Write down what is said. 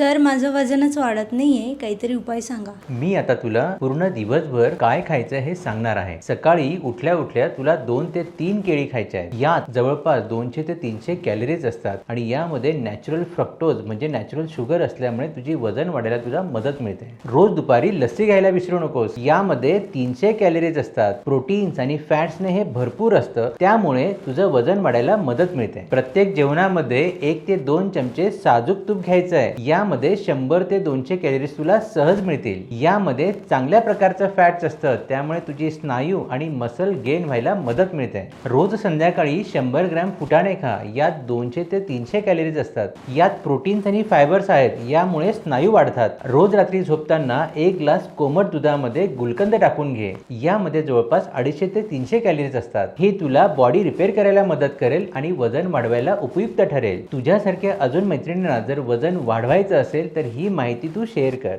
Sir माझं वजनच वाढत नाहीये. काहीतरी उपाय सांगा. मी आता तुला पूर्ण दिवसभर काय खायचं हे सांगणार आहे. सकाळी उठल्या उठल्या तुला दोन ते तीन केळी खायच्या आहेत. यात जवळपास दोनशे ते तीनशे कॅलरीज असतात आणि यामध्ये नॅचरल फ्रक्टोज म्हणजे नॅचरल शुगर असल्यामुळे तुझी वजन वाढायला तुला मदत मिळते. रोज दुपारी लस्सी घ्यायला विसरू नकोस. यामध्ये तीनशे कॅलरीज असतात. प्रोटीन्स आणि फॅट्सने हे भरपूर असतं. त्यामुळे तुझं वजन वाढायला मदत मिळते. प्रत्येक जेवणामध्ये एक ते दोन चमचे साजूक तूप घ्यायचं आहे यामध्ये शंभर ते दोनशे कॅलरीज तुला सहज मिळतील. यामध्ये चांगल्या प्रकारचं फॅट्स असतं त्यामुळे तुझी स्नायू आणि मसल गेन व्हायला मदत मिळते. रोज संध्याकाळी शंभर ग्रॅम फुटाणे खा यात दोनशे ते तीनशे कॅलरीज असतात. यात प्रोटीन्स आणि फायबर्स आहेत यामुळे स्नायू वाढतात. रोज रात्री झोपताना एक ग्लास कोमट दुधामध्ये गुलकंद टाकून घे. यामध्ये जवळपास अडीचशे ते तीनशे कॅलरीज असतात. हे तुला बॉडी रिपेअर करायला मदत करेल आणि वजन वाढवायला उपयुक्त ठरेल. तुझ्यासारख्या अजून मैत्रिणींना जर वजन वाढवायचं असेल तर ही माहिती तू शेअर कर.